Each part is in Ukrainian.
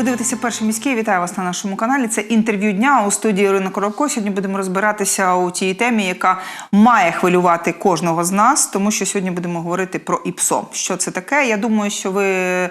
Ви дивитеся перший міський. Вітаю вас на нашому каналі. Це інтерв'ю дня у студії Ірина Коробко. Сьогодні будемо розбиратися у тій темі, яка має хвилювати кожного з нас, тому що сьогодні будемо говорити про ІПСО. Що це таке? Я думаю, що ви е,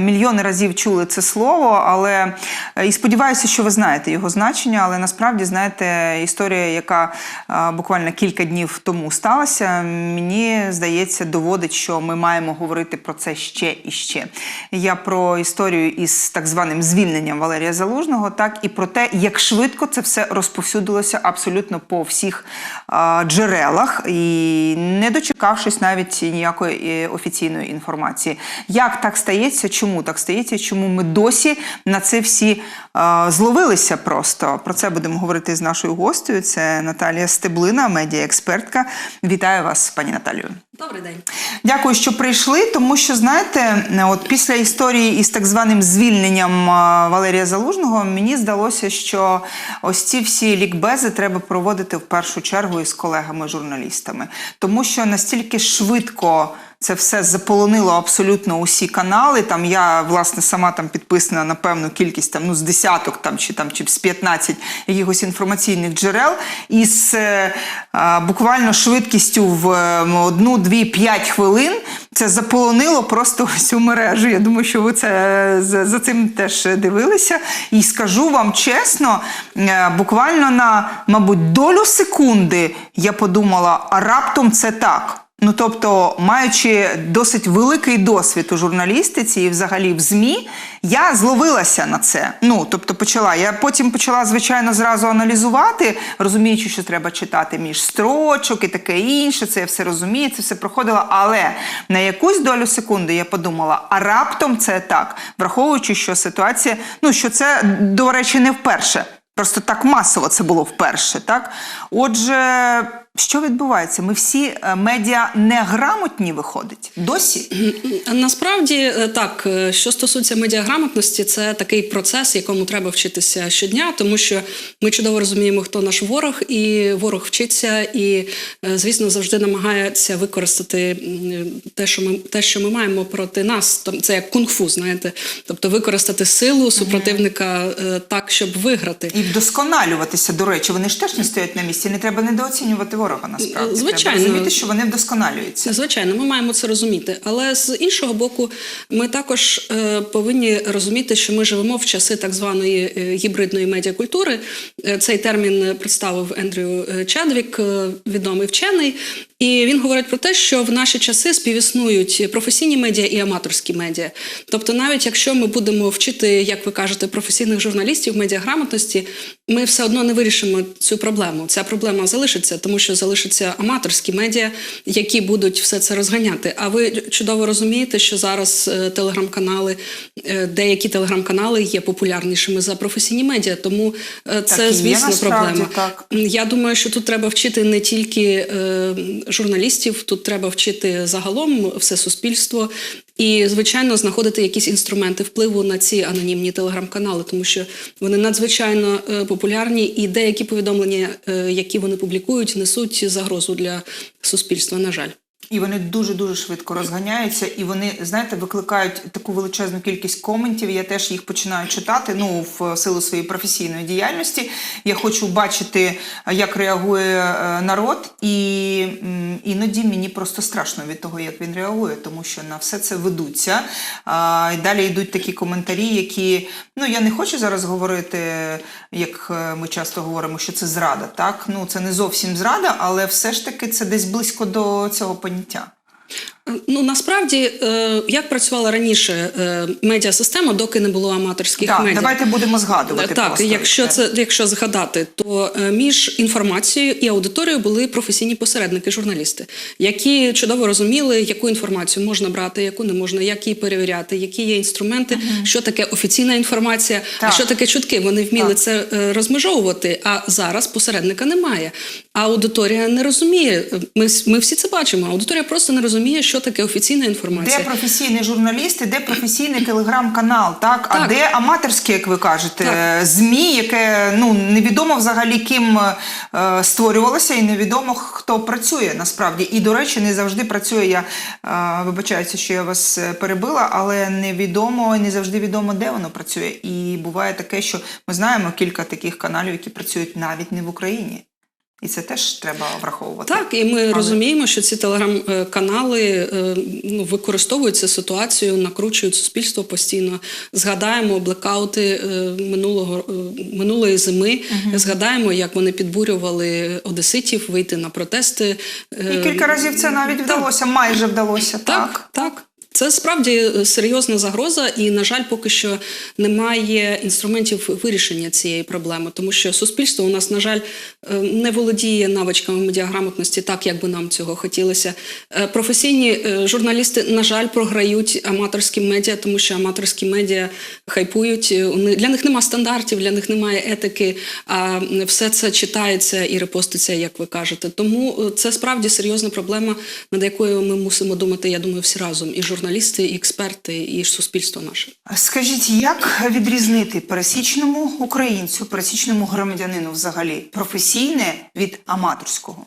мільйони разів чули це слово, але е, і сподіваюся, що ви знаєте його значення. Але насправді знаєте, історія, яка е, буквально кілька днів тому сталася, мені здається, доводить, що ми маємо говорити про це ще і ще. Я про історію із так званим звільненням Валерія Залужного, так і про те, як швидко це все розповсюдилося абсолютно по всіх а, джерелах, і не дочекавшись навіть ніякої е, офіційної інформації. Як так стається? Чому так стається? Чому ми досі на це всі а, зловилися просто? Про це будемо говорити з нашою гостею. Це Наталія Стеблина, медіаекспертка. Вітаю вас, пані Наталію. Добрий день. Дякую, що прийшли, тому що знаєте, от після історії із так званим звільненням Валерія Залужного мені здалося, що ось ці всі лікбези треба проводити в першу чергу із колегами-журналістами, тому що настільки швидко. Це все заполонило абсолютно усі канали. Там я власне сама там підписана на певну кількість там ну з десяток там чи там чи з 15 якихось інформаційних джерел, і з е, буквально швидкістю в одну, дві, п'ять хвилин це заполонило просто всю мережу. Я думаю, що ви це е, за, за цим теж дивилися. І скажу вам чесно, е, буквально на мабуть долю секунди я подумала, а раптом це так. Ну, тобто, маючи досить великий досвід у журналістиці і взагалі в ЗМІ, я зловилася на це. Ну, тобто, почала. Я потім почала, звичайно, зразу аналізувати, розуміючи, що треба читати між строчок і таке інше. Це я все розумію, це все проходило. Але на якусь долю секунди я подумала, а раптом це так, враховуючи, що ситуація, ну що це, до речі, не вперше. Просто так масово це було вперше. Так, отже, що відбувається? Ми всі е, медіа неграмотні виходить досі. Насправді е, так, е, що стосується медіаграмотності, це такий процес, якому треба вчитися щодня, тому що ми чудово розуміємо, хто наш ворог, і ворог вчиться, і звісно завжди намагається використати те, що ми те, що ми маємо проти нас. Це як кунг-фу, знаєте, тобто використати силу супротивника так, щоб виграти. І вдосконалюватися, до речі, вони ж теж не стоять на місці. Не треба недооцінювати ворога насправді. Звичайно. Треба розуміти, що вони вдосконалюються. Звичайно, ми маємо це розуміти. Але з іншого боку, ми також е, повинні розуміти, що ми живемо в часи так званої е, гібридної медіакультури. Е, цей термін представив Ендрю е, Чадвік, е, відомий вчений. І він говорить про те, що в наші часи співіснують професійні медіа і аматорські медіа. Тобто, навіть якщо ми будемо вчити, як ви кажете, професійних журналістів медіаграмотності, ми все одно не вирішимо цю проблему. Ця проблема залишиться, тому що залишаться аматорські медіа, які будуть все це розганяти. А ви чудово розумієте, що зараз е, телеграм-канали, е, деякі телеграм-канали є популярнішими за професійні медіа. Тому е, Так це, є, звісно, проблема. так. Я думаю, що тут треба вчити не тільки журналістів, тут треба вчити загалом все суспільство і, звичайно, знаходити якісь інструменти впливу на ці анонімні телеграм-канали, тому що вони надзвичайно е, популярні, і деякі повідомлення, е, які вони публікують, несуть загрозу для суспільства. На жаль. І вони дуже дуже швидко розганяються, і вони, знаєте, викликають таку величезну кількість коментів. Я теж їх починаю читати. Ну, в силу своєї професійної діяльності. Я хочу бачити, як реагує е, народ, і іноді мені просто страшно від того, як він реагує, тому що на все це ведуться. А, і далі йдуть такі коментарі, які ну я не хочу зараз говорити, як е, ми часто говоримо, що це зрада. Так, ну це не зовсім зрада, але все ж таки це десь близько до цього поняття прийняття. Ну насправді, е, як працювала раніше е, медіасистема, доки не було аматорських Так, медіа. давайте будемо згадувати. Так, просто якщо це якщо згадати, то е, між інформацією і аудиторією були професійні посередники, журналісти, які чудово розуміли, яку інформацію можна брати, яку не можна, як її перевіряти, які є інструменти, що таке офіційна інформація, Так. а що таке чутки. Вони вміли Так. це е, розмежовувати. А зараз посередника немає. А аудиторія не розуміє. Ми, ми всі це бачимо. Аудиторія просто не розуміє, що що таке офіційна інформація. Де професійний журналіст де професійний телеграм-канал, так? А де аматорське, як ви кажете, Так. ЗМІ, яке ну невідомо взагалі ким е, створювалося, і невідомо хто працює насправді. І, до речі, не завжди працює. Я е, вибачаюся, що я вас е, перебила, але невідомо, не завжди відомо, де воно працює. І буває таке, що ми знаємо кілька таких каналів, які працюють навіть не в Україні. І це теж треба враховувати. Так, і ми розуміємо, що ці телеграм-канали е, ну, використовують цю ситуацію, накручують суспільство постійно. Згадаємо блекаути е, минулого е, минулої зими. Згадаємо, як вони підбурювали одеситів вийти на протести. І кілька разів це навіть вдалося, майже вдалося. Так, так. Це справді е, серйозна загроза, і, на жаль, поки що немає інструментів вирішення цієї проблеми, тому що суспільство у нас, на жаль, е, не володіє навичками медіаграмотності так, як би нам цього хотілося. Е, Професійні журналісти, на жаль, програють аматорським медіа, тому що аматорські медіа хайпують. Для них нема стандартів, для них немає етики, а все це читається і репоститься, як ви кажете. Тому це справді серйозна проблема, над якою ми мусимо думати, я думаю, всі разом: і журналісти, і експерти, і суспільство наше. Скажіть, як відрізнити пересічному українцю, пересічному громадянину взагалі професійне від аматорського?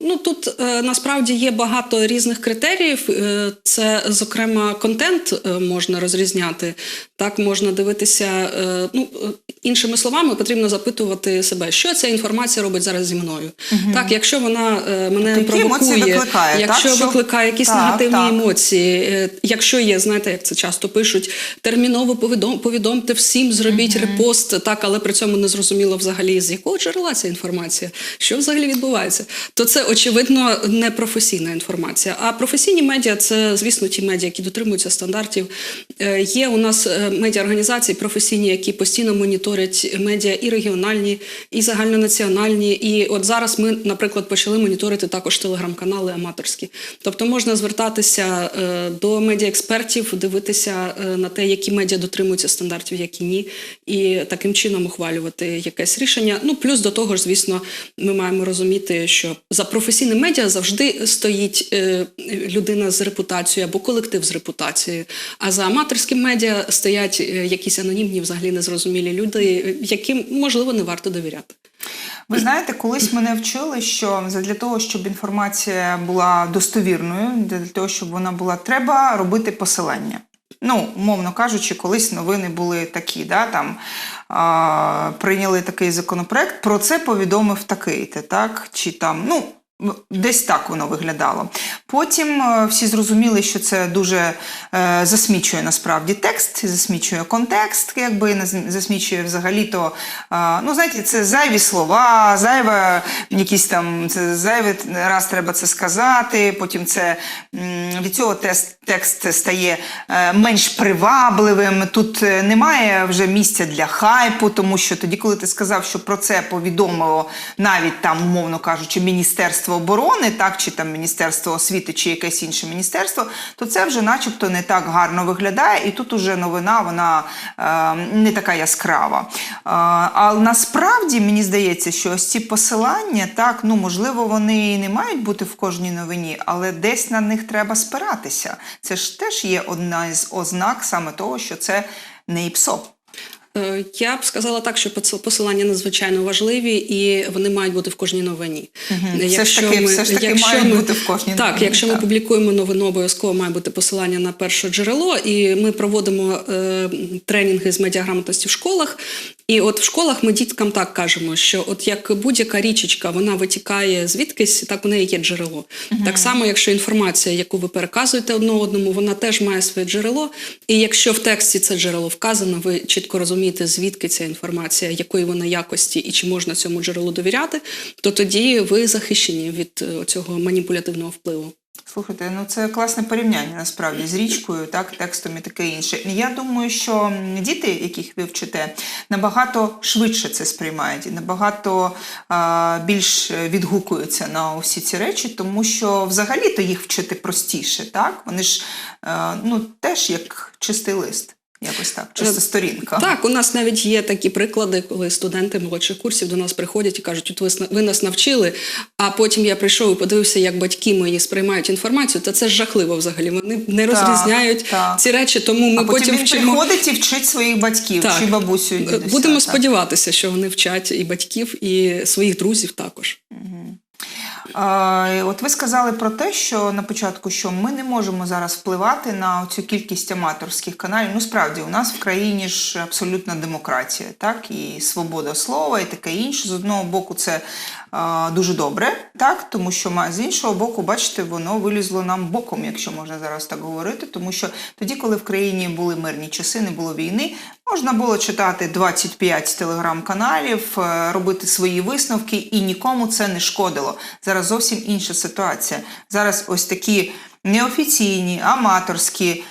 Ну тут е, насправді є багато різних критеріїв. Е, це, зокрема, контент е, можна розрізняти. Так можна дивитися. Е, ну іншими словами, потрібно запитувати себе, що ця інформація робить зараз зі мною. Так, якщо вона е, мене емоції провокує, викликає, якщо так? Що- викликає якісь Так, негативні так. емоції, е, якщо є, знаєте, як це часто пишуть, терміново повідом, повідомте всім, зробіть репост, так, але при цьому не зрозуміло взагалі з якого джерела ця інформація, що взагалі відбувається, то це очевидно не професійна інформація. А професійні медіа це, звісно, ті медіа, які дотримуються стандартів. Е, Є у нас е, медіаорганізації професійні, які постійно моніторять медіа і регіональні, і загальнонаціональні. І от зараз ми, наприклад, почали моніторити також телеграм-канали аматорські. Тобто можна звертатися е, до медіаекспертів, дивитися на те, які медіа дотримуються стандартів, які ні, і таким чином ухвалювати якесь рішення. Ну плюс до того ж, звісно, ми маємо розуміти, що за професійним медіа завжди стоїть е, людина з репутацією або колектив з репутацією. А за аматорським медіа стоять е, якісь анонімні, взагалі незрозумілі люди, яким можливо не варто довіряти. Ви знаєте, колись мене вчили, що для того, щоб інформація була достовірною, для того, щоб вона була, треба робити посилання. Ну, умовно кажучи, колись новини були такі, да, там а, прийняли такий законопроект, про це повідомив такий-то, так? Чи там, ну, Десь так воно виглядало. Потім е, всі зрозуміли, що це дуже е, засмічує насправді текст, засмічує контекст, якби засмічує взагалі-то. Е, ну, знаєте, це зайві слова, зайве якісь там це зайвий раз треба це сказати. Потім це від цього тест, текст стає менш привабливим. Тут немає вже місця для хайпу, тому що тоді, коли ти сказав, що про це повідомило навіть там, умовно кажучи, Міністерство оборони, так чи там Міністерство освіти, чи якесь інше міністерство, то це вже, начебто, не так гарно виглядає, і тут уже новина вона е, не така яскрава. Е, але насправді мені здається, що ось ці посилання, так, ну можливо, вони і не мають бути в кожній новині, але десь на них треба спиратися. Це ж теж є одна із ознак саме того, що це не ІПСО. Е, Я б сказала так, що посилання надзвичайно важливі і вони мають бути в кожній новині. Мгм. Все ж таки- все ж таки мають бути в кожній так, новині, якщо ми публікуємо новину, обов'язково має бути посилання на перше джерело, і ми проводимо е, тренінги з медіаграмотності в школах. І от в школах ми діткам так кажемо, що от як будь-яка річечка, вона витікає звідкись, так у неї є джерело. Так само, якщо інформація, яку ви переказуєте одне одному, вона теж має своє джерело. І якщо в тексті це джерело вказано, ви чітко розумієте, звідки ця інформація, якої вона якості і чи можна цьому джерелу довіряти, то тоді ви захищені від е, цього маніпулятивного впливу. Слухайте, ну це класне порівняння насправді з річкою, так, текстом і таке інше. Я думаю, що діти, яких ви вчите, набагато швидше це сприймають і набагато а, більш відгукуються на усі ці речі, тому що взагалі-то їх вчити простіше, так? Вони ж е, ну, теж як чистий лист. Якось так, чисто Е, сторінка. Так, у нас навіть є такі приклади, коли студенти молодших курсів до нас приходять і кажуть, от ви, ви нас навчили, а потім я прийшов і подивився, як батьки мої сприймають інформацію, та це ж жахливо взагалі. Вони не Так, розрізняють так. ці речі, тому ми а потім, він вчимо. приходить і вчить своїх батьків Так. чи бабусю. і Е, дідуся, Будемо так. сподіватися, що вони вчать і батьків, і своїх друзів також. Е, От ви сказали про те, що на початку, що ми не можемо зараз впливати на цю кількість аматорських каналів. Ну, справді, у нас в країні ж абсолютна демократія, так, і свобода слова, і таке інше. З одного боку, це дуже добре, так, тому що з іншого боку, бачите, воно вилізло нам боком, якщо можна зараз так говорити. Тому що тоді, коли в країні були мирні часи, не було війни, можна було читати 25 телеграм-каналів, е, робити свої висновки, і нікому це не шкодило. Зараз зовсім інша ситуація. Зараз ось такі неофіційні, аматорські,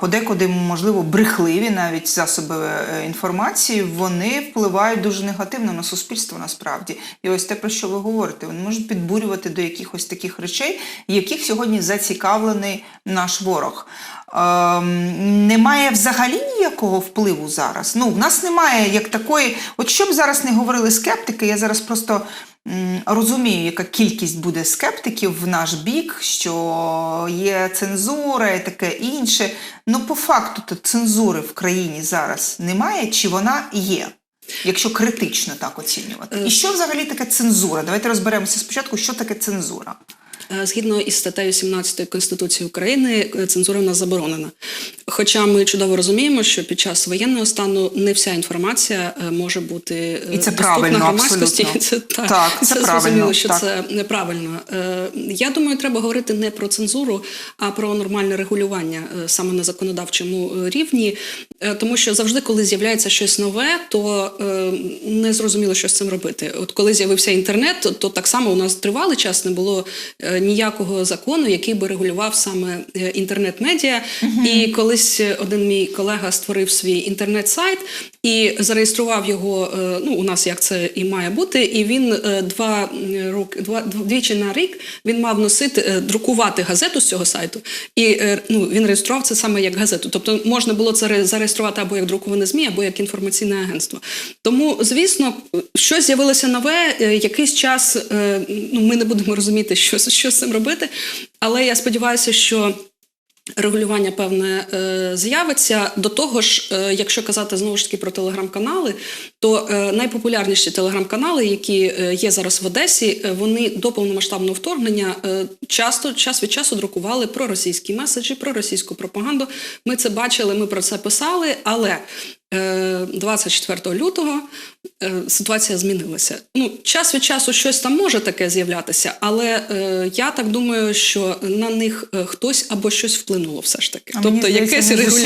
подекуди, можливо, брехливі навіть засоби е, інформації, вони впливають дуже негативно на суспільство насправді. І ось те, про що ви говорите, вони можуть підбурювати до якихось таких речей, яких сьогодні зацікавлений наш ворог. Ем, немає взагалі ніякого впливу зараз. Ну, в нас немає як такої. От що б зараз не говорили скептики, я зараз просто розумію, яка кількість буде скептиків в наш бік, що є цензура і таке інше. Ну, по факту, то цензури в країні зараз немає, чи вона є? Якщо критично так оцінювати. І що взагалі таке цензура? Давайте розберемося спочатку, що таке цензура. Е, Згідно із статтею 17 Конституції України, е, цензура в нас заборонена. Хоча ми чудово розуміємо, що під час воєнного стану не вся інформація е, може бути І це правильно, громадськості. абсолютно. Це, так, Так, це це правильно, зрозуміло, що так. це неправильно. Я думаю, треба говорити не про цензуру, а про нормальне регулювання саме на законодавчому рівні. Тому що завжди, коли з'являється щось нове, то не зрозуміло, що з цим робити. От коли з'явився інтернет, то, так само у нас тривалий час не було ніякого закону, який би регулював саме е, інтернет-медіа. І колись один мій колега створив свій інтернет-сайт і зареєстрував його. е, Ну, у нас як це і має бути. І він е, два роки, два двічі на рік він мав носити е, друкувати газету з цього сайту. І е, ну, він реєстрував це саме як газету. Тобто можна було це зареєструвати або як друковане ЗМІ, або як інформаційне агентство. Тому, звісно, щось з'явилося нове, е, якийсь час е, ну, ми не будемо розуміти, що, що з цим робити. Але я сподіваюся, що. Регулювання певне е, з'явиться. До того ж, е, якщо казати знову ж таки про телеграм-канали, то е, найпопулярніші телеграм-канали, які є зараз в Одесі, вони до повномасштабного вторгнення часто час від часу друкували про російські меседжі, про російську пропаганду. Ми це бачили, ми про це писали, але. Е, 24 лютого е, ситуація змінилася. Ну, час від часу щось там може таке з'являтися, але е, я так думаю, що на них е, хтось або щось вплинуло все ж таки. А вона якесь змінилася.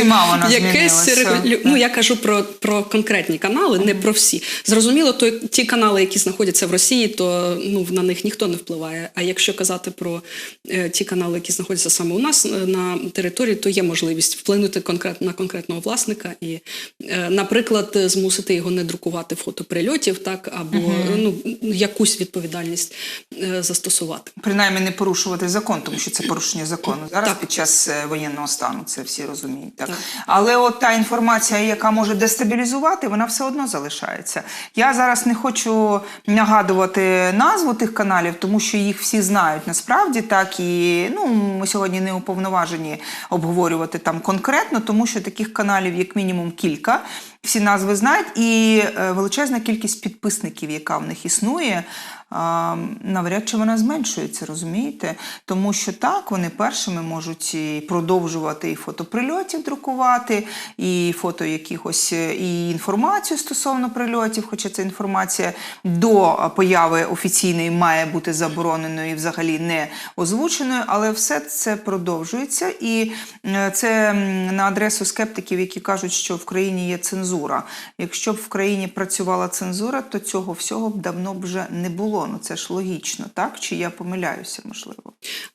Ну я кажу про, про конкретні канали, не про всі. Зрозуміло, то ті канали, які знаходяться в Росії, то ну на них ніхто не впливає. А якщо казати про е, ті канали, які знаходяться саме у нас е, на території, то є можливість вплинути конкретно на конкретного власника і, е, наприклад, е, змусити його не друкувати фото прильотів, так або е, ну якусь відповідальність е, застосувати. Принаймні не порушувати закон, тому що це порушення закону. Зараз Так. під час воєнного стану це всі розуміють. Так? Так. Але от та інформація, яка може дестабілізувати, вона все одно залишається. Я зараз не хочу нагадувати назву тих каналів, тому що їх всі знають насправді. Так і ну ми сьогодні не уповноважені обговорювати там конкретно, тому що таких каналів, як мінімум, кілька. Всі назви знають, і е, величезна кількість підписників, яка в них існує, навряд чи вона зменшується, розумієте? Тому що так, вони першими можуть і продовжувати і фото прильотів друкувати, і фото якихось, е, і інформацію стосовно прильотів, хоча ця інформація до появи офіційної має бути забороненою і взагалі не озвученою, але все це продовжується. І е, це на адресу скептиків, які кажуть, що в країні є цензура. Якщо б в країні працювала цензура, то цього всього б давно б вже не було. Ну це ж логічно, так? Чи я помиляюся, можливо?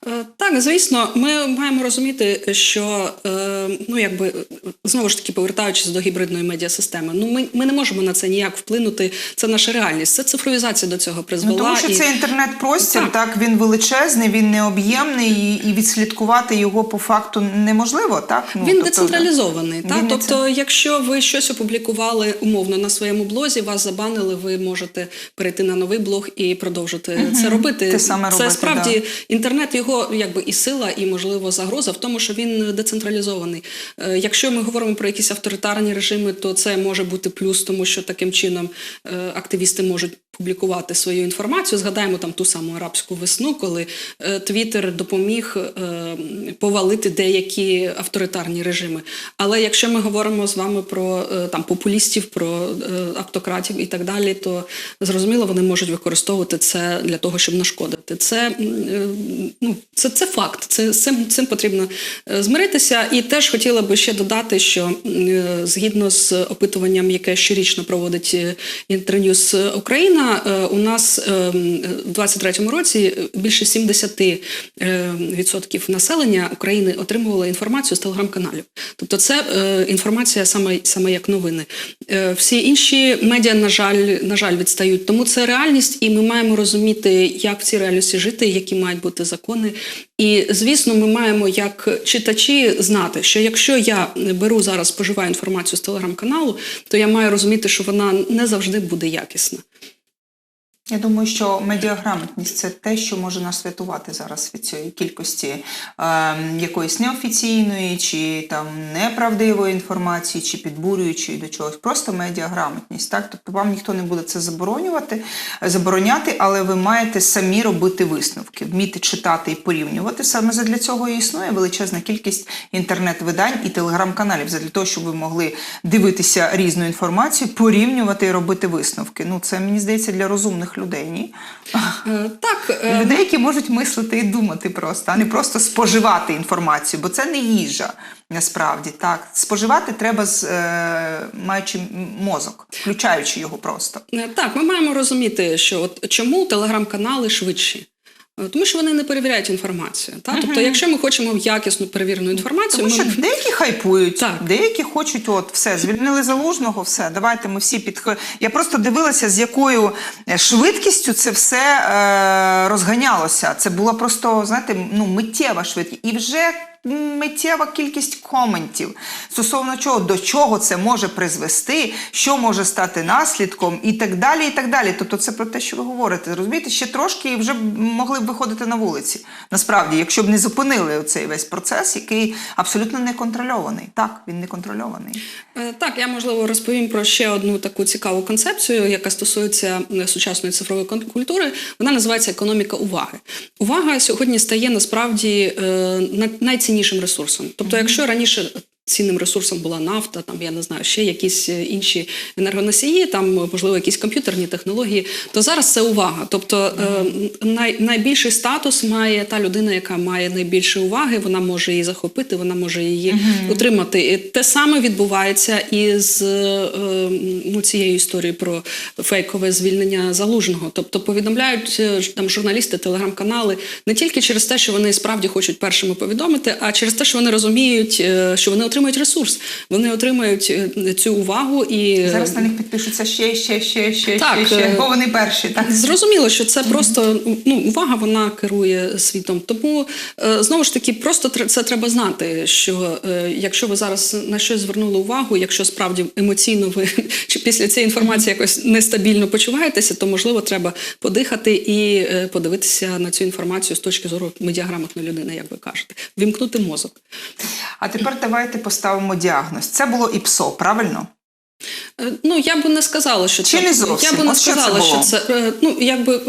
Е, Так, звісно, ми маємо розуміти, що е, ну якби знову ж таки повертаючись до гібридної медіасистеми, ну ми, ми не можемо на це ніяк вплинути. Це наша реальність. Це цифровізація до цього призвела. Ну, тому що і- це інтернет-простір, Так. так. він величезний, він необ'ємний, і, і відслідкувати його по факту неможливо, так? Ну, Він тобто, децентралізований. Він Та? не Тобто, якщо ви щось опублікували умовно на своєму блозі, вас забанили, ви можете перейти на новий блог і продовжити це робити. Те саме це робити, справді інтернет його якби і сила, і можливо загроза в тому, що він децентралізований. Е, Якщо ми говоримо про якісь авторитарні режими, то це може бути плюс, тому що таким чином е, активісти можуть публікувати свою інформацію. Згадаємо там ту саму арабську весну, коли е, Твіттер допоміг е, повалити деякі авторитарні режими. Але якщо ми говоримо з вами про е, там популістів, про автократів і так далі, то зрозуміло, вони можуть використовувати це для того, щоб нашкодити. Це, ну, це, це факт. Це цим, цим потрібно змиритися. І теж хотіла би ще додати, що згідно з опитуванням, яке щорічно проводить е, Інтерньюз Україна, е, у нас е, в 23-му році більше 70 е, відсотків населення України отримували інформацію з телеграм-каналів. Тобто, це е, інформація саме, саме як новини. Е, всі інші медіа, на жаль, на жаль, відстають. Тому це реальність, і ми маємо розуміти, як в цій реальності жити, які мають бути закони. І звісно, ми маємо як читачі знати, що якщо я беру зараз споживаю інформацію з телеграм-каналу, то я маю розуміти, що вона не завжди буде якісна. Я думаю, що медіаграмотність це те, що може нас рятувати зараз від цієї кількості е, якоїсь неофіційної чи там неправдивої інформації, чи підбурюючої до чогось. Просто медіаграмотність. Так? Тобто вам ніхто не буде це заборонювати, забороняти, але ви маєте самі робити висновки, вміти читати і порівнювати. Саме задля цього і існує величезна кількість інтернет-видань і телеграм-каналів, задля того, щоб ви могли дивитися різну інформацію, порівнювати і робити висновки. Ну, це мені здається для розумних людей, ні? Е, Так, е, Людей, які можуть мислити і думати просто, а не просто споживати інформацію, бо це не їжа насправді. Так, споживати треба з е, маючи мозок, включаючи його просто. Так, ми маємо розуміти, що от чому телеграм-канали швидші. Е, Тому що вони не перевіряють інформацію. Та? Тобто, якщо ми хочемо якісну перевірену інформацію, Тому що ми... деякі хайпують, Так. деякі хочуть, от все, звільнили залужного, все, давайте ми всі під. Я просто дивилася, з якою е, швидкістю це все е, розганялося. Це була просто, знаєте, ну, миттєва швидкість. І вже миттєва кількість коментів стосовно чого, до чого це може призвести, що може стати наслідком, і так далі. і так далі. Тобто це про те, що ви говорите. Розумієте, ще трошки і вже могли б виходити на вулиці. Насправді, якщо б не зупинили цей весь процес, який абсолютно не контрольований. Так, він не контрольований. Е, Так, я можливо розповім про ще одну таку цікаву концепцію, яка стосується е, сучасної цифрової культури. Вона називається економіка уваги. Увага сьогодні стає насправді е, найціннішим ресурсом. Тобто, якщо раніше цінним ресурсом була нафта, там я не знаю, ще якісь е, інші енергоносії, там можливо якісь комп'ютерні технології, то зараз це увага. Тобто е, най, найбільший статус має та людина, яка має найбільше уваги, вона може її захопити, вона може її утримати. І те саме відбувається і з е, ну, цією історією про фейкове звільнення залужного. Тобто повідомляють е, там журналісти, телеграм-канали не тільки через те, що вони справді хочуть першими повідомити, а через те, що вони розуміють, е, що вони отримують ресурс, вони отримають е, цю увагу і Зараз на них підпишуться ще, ще, ще, ще, Так, ще, ще, е, бо вони перші. Так? Зрозуміло, що це просто ну увага, вона керує світом. Тому е, знову ж таки, просто це треба знати. Що е, якщо ви зараз на щось звернули увагу, якщо справді емоційно ви чи після цієї інформації якось нестабільно почуваєтеся, то можливо треба подихати і е, подивитися на цю інформацію з точки зору медіаграмотної людини, як ви кажете, вімкнути мозок. А тепер давайте поставимо діагноз. Це було ІПСО, правильно? Е, Ну, я би не сказала, що Чи це не зовсім? я би не От що це що це е, ну якби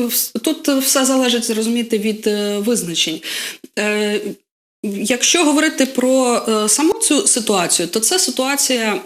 тут все залежить зрозуміти від е, визначень. Е, Якщо говорити про е, саму цю ситуацію, то це ситуація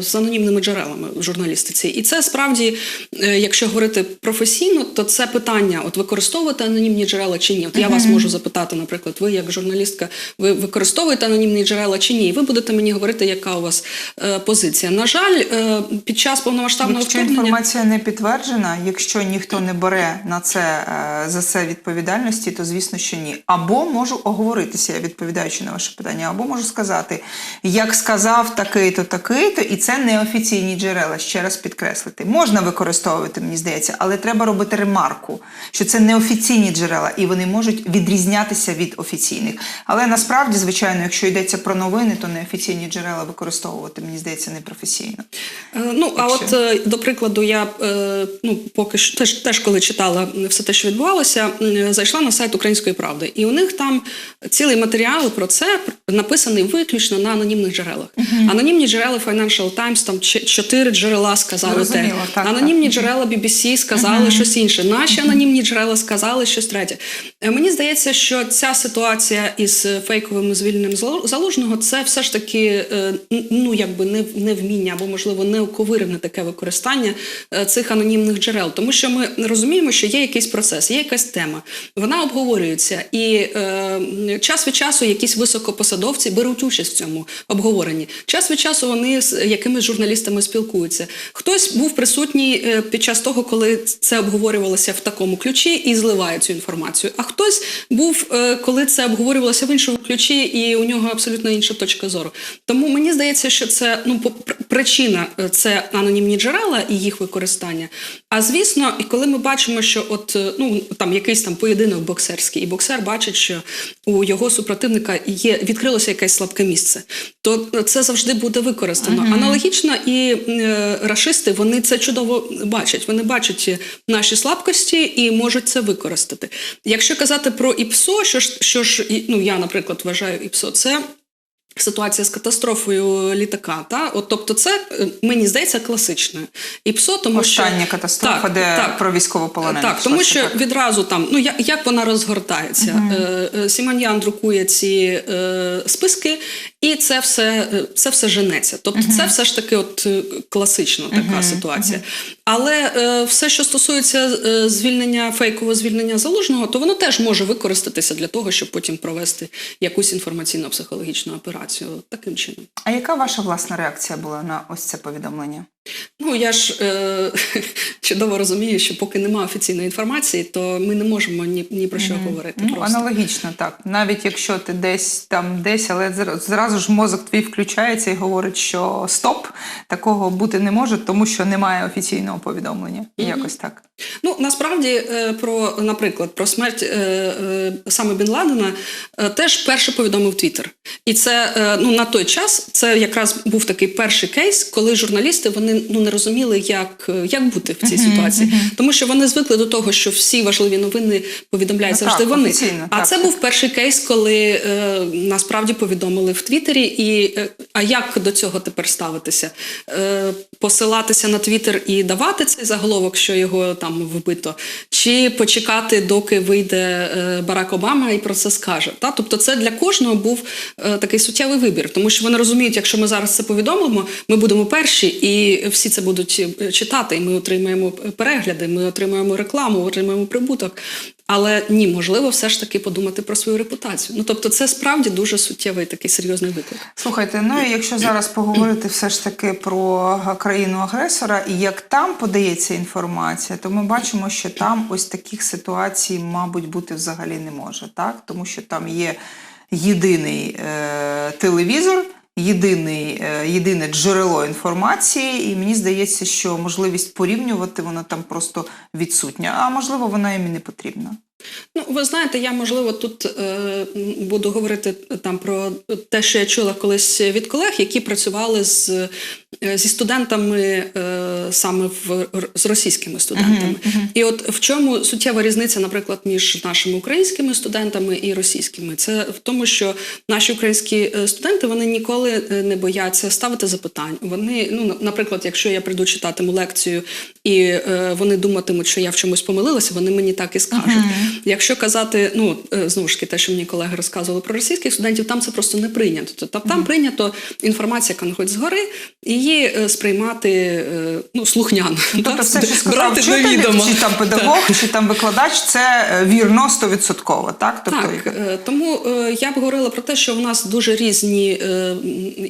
з анонімними джерелами в журналістиці. І це справді, е, якщо говорити професійно, то це питання: от використовувати анонімні джерела чи ні? От я вас можу запитати, наприклад, ви як журналістка, ви використовуєте анонімні джерела чи ні? І ви будете мені говорити, яка у вас е, позиція. На жаль, е, під час повномасштабного Якщо вторгнення. інформація не підтверджена, якщо ніхто не бере на це е, за це відповідальності, то звісно, що ні. Або можу оговоритися, я відповідаючи на ваше питання, або можу сказати, як сказав такий-то, такий-то, і це неофіційні джерела. Ще раз підкреслити. Можна використовувати, мені здається, але треба робити ремарку, що це неофіційні джерела, і вони можуть відрізнятися від офіційних. Але насправді, звичайно, якщо йдеться про новини, то неофіційні джерела використовувати, мені здається, непрофесійно. Е, Ну, а Якщо- от е, до прикладу, я е, ну поки що теж, теж коли читала все те, що відбувалося, зайшла на сайт Української правди, і у них там цілий матеріал про це написаний виключно на анонімних джерелах. Анонімні джерела Financial Times, там чотири джерела сказали те. Так, Анонімні так. джерела BBC сказали щось інше. Наші анонімні джерела сказали щось третє. Е, Мені здається, що ця ситуація із фейковим звільненням Залу- залужного це все ж таки е, ну якби не невміння або можливо неоковирне таке використання е, цих анонімних джерел, тому що ми розуміємо, що є якийсь процес, є якась тема, вона обговорюється, і е, час від часу якісь високопосадовці беруть участь в цьому обговоренні. Час від часу вони з якимись журналістами спілкуються. Хтось був присутній е, під час того, коли це обговорювалося в такому ключі і зливає цю інформацію. А хтось був, е, коли це обговорювалося в іншому ключі, і у нього абсолютно інша точка зору. Тому мені здається, що це ну причина е, це анонімні джерела і їх використання. А звісно, і коли ми бачимо, що от ну там якийсь там поєдинок боксерський, і боксер бачить, що у його супротивника є відкрилося якесь слабке місце, то це завжди буде використано. Аналогічно і е, рашисти вони це чудово бачать. Вони бачать наші слабкості і можуть це використати. Якщо казати про ІПСО, що ж що ж ну я, наприклад, вважаю ІПСО, це. Ситуація з катастрофою літака, та от тобто, це е, мені здається класичне І ПСО, тому Остання що катастрофа, Так, де так. про військовополонених. так, тому що так. відразу там, ну як, як вона розгортається, е, е, Сіманьян друкує ці е, списки, і це все, е, це все женеться. Тобто, це все ж таки, от е, класична така ситуація. Але е, все, що стосується е, звільнення фейкового звільнення залужного, то воно теж може використатися для того, щоб потім провести якусь інформаційно-психологічну операцію таким чином. А яка ваша власна реакція була на ось це повідомлення? Ну я ж е, чудово розумію, що поки немає офіційної інформації, то ми не можемо ні, ні про що говорити. Ну, просто. аналогічно, так. Навіть якщо ти десь там десь, але зра- зразу ж мозок твій включається і говорить, що стоп, такого бути не може, тому що немає офіційного повідомлення. Якось так. Ну насправді е, про, наприклад, про смерть е, е, саме Бін Ладена е, теж перше повідомив Твіттер. І це е, ну на той час це якраз був такий перший кейс, коли журналісти вони ну не розуміли, як, е, як бути в цій ситуації, тому що вони звикли до того, що всі важливі новини повідомляють Ну, завжди так, вони. офіційно, а так. це був перший кейс, коли е, насправді повідомили в Твіттері. І е, а як до цього тепер ставитися? Е, посилатися на Твіттер і давати цей заголовок, що його там вбито, чи почекати, доки вийде е, Барак Обама і про це скаже? Та? Тобто, це для кожного був е, такий суттєвий вибір, тому що вони розуміють, якщо ми зараз це повідомимо, ми будемо перші, і всі це будуть е, читати, і ми отримаємо перегляди, ми отримаємо рекламу, отримаємо прибуток. Але ні, можливо, все ж таки подумати про свою репутацію. Ну тобто, це справді дуже суттєвий такий серйозний виклик. Слухайте, ну і якщо зараз поговорити все ж таки про країну-агресора і як там подається інформація, то ми бачимо, що там ось таких ситуацій, мабуть, бути взагалі не може, так? Тому що там є єдиний е, телевізор. Єдиний, е, єдине джерело інформації, і мені здається, що можливість порівнювати вона там просто відсутня, а можливо, вона їм і не потрібна. Ну, ви знаєте, я можливо тут е, буду говорити там про те, що я чула колись від колег, які працювали з, е, зі студентами е, саме в з російськими студентами. І от в чому суттєва різниця, наприклад, між нашими українськими студентами і російськими? Це в тому, що наші українські е, студенти вони ніколи е, не бояться ставити запитань. Вони, ну, наприклад, якщо я прийду читатиму лекцію, і е, вони думатимуть, що я в чомусь помилилася, вони мені так і скажуть. Якщо казати, ну е, знову ж таки, те, що мені колеги розказували про російських студентів, там це просто не прийнято. Тобто там прийнято інформація, яка находить згори, і її е, сприймати е, ну, слухняно. Тобто так? все, що сказав брати вчитель, чи там педагог, чи там викладач, це вірно стовідсотково, так? Тобто, Так, тому я б говорила про те, що в нас дуже різні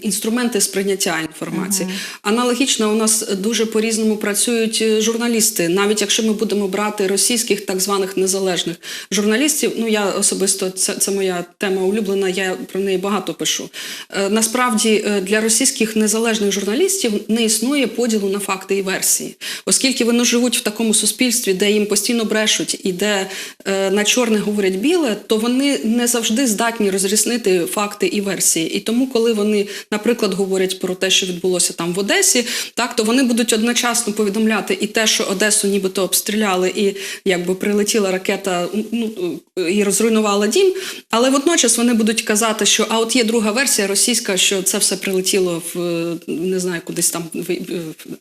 інструменти сприйняття інформації. Аналогічно, у нас дуже по-різному працюють е, журналісти. Навіть якщо ми будемо брати російських так званих незалежних журналістів, ну я особисто це, це моя тема улюблена, я про неї багато пишу. Е, Насправді е, для російських незалежних журналістів не існує поділу на факти і версії, оскільки вони живуть в такому суспільстві, де їм постійно брешуть і де е, на чорне говорять біле, то вони не завжди здатні розрізнити факти і версії. І тому, коли вони, наприклад, говорять про те, що відбулося там в Одесі, так то вони будуть одночасно повідомляти і те, що Одесу нібито обстріляли, і якби прилетіла ракета ну, і розруйнувала дім. Але водночас вони будуть казати, що а от є друга версія російська, що це все прилетіло в е, не знаю, кудись там в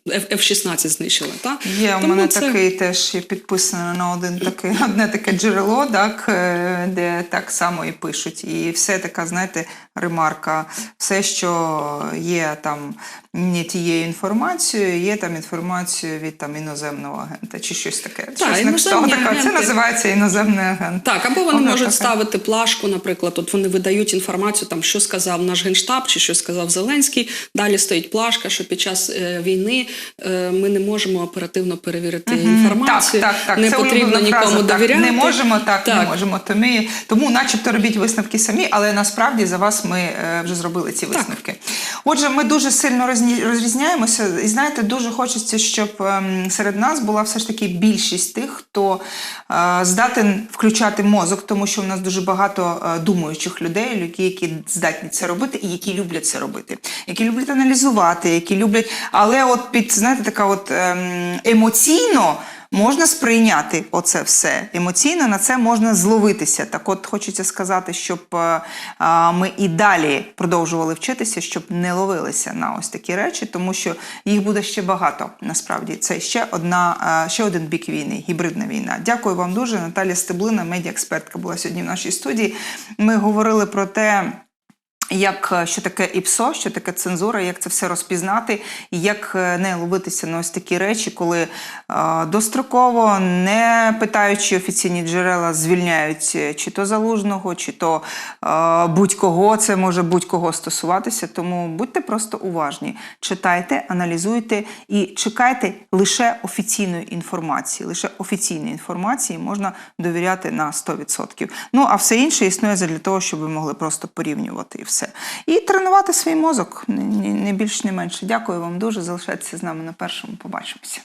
F- F-16 знищили. Та? Є у мене це- такий теж є підписано на один такий, одне таке джерело, так, е, де так само і пишуть. І все така, знаєте, ремарка. Все, що є там не тією інформацією, є там інформацією від там іноземного агента чи щось таке. Так, щось на кшталт такого. Це називається іноземний агент. Так, або вони Воно можуть ставити плашку, наприклад, от вони видають інформацію, там що сказав наш генштаб, чи що сказав Зеленський. Далі стоїть плашка, що під час е, війни е, ми не можемо оперативно перевірити інформацію. Так, так, так. Не Це потрібно улюблена нікому фраза, так. довіряти. Не можемо, так, не Так. можемо. Тому, тому, начебто, робіть висновки самі, але насправді за вас ми е, вже зробили ці висновки. Отже, ми дуже сильно розні- розрізняємося, і знаєте, дуже хочеться, щоб ем, серед нас була все ж таки більшість тих, хто е, здатен включати мозок, тому що в нас дуже багато е, думаючих людей, які, які здатні це робити і які люблять це робити, які люблять аналізувати, які люблять, але от під знаєте, така от ем, емоційно. Можна сприйняти оце все емоційно, на це можна зловитися. Так, от хочеться сказати, щоб е, ми і далі продовжували вчитися, щоб не ловилися на ось такі речі, тому що їх буде ще багато. Насправді це ще одна, е, ще один бік війни, гібридна війна. Дякую вам дуже. Наталія Стеблина, медіаекспертка, була сьогодні в нашій студії. Ми говорили про те. Як е, що таке ІПСО, що таке цензура, як це все розпізнати, і як е, не ловитися на ось такі речі, коли е, достроково, не питаючи офіційні джерела, звільняють е, чи то залужного, чи то е, будь-кого, це може будь-кого стосуватися. Тому будьте просто уважні, читайте, аналізуйте і чекайте лише офіційної інформації. Лише офіційної інформації можна довіряти на 100%. Ну а все інше існує для того, щоб ви могли просто порівнювати і все. І тренувати свій мозок, не більш, не менше. Дякую вам дуже. Залишайтеся з нами на першому. Побачимося.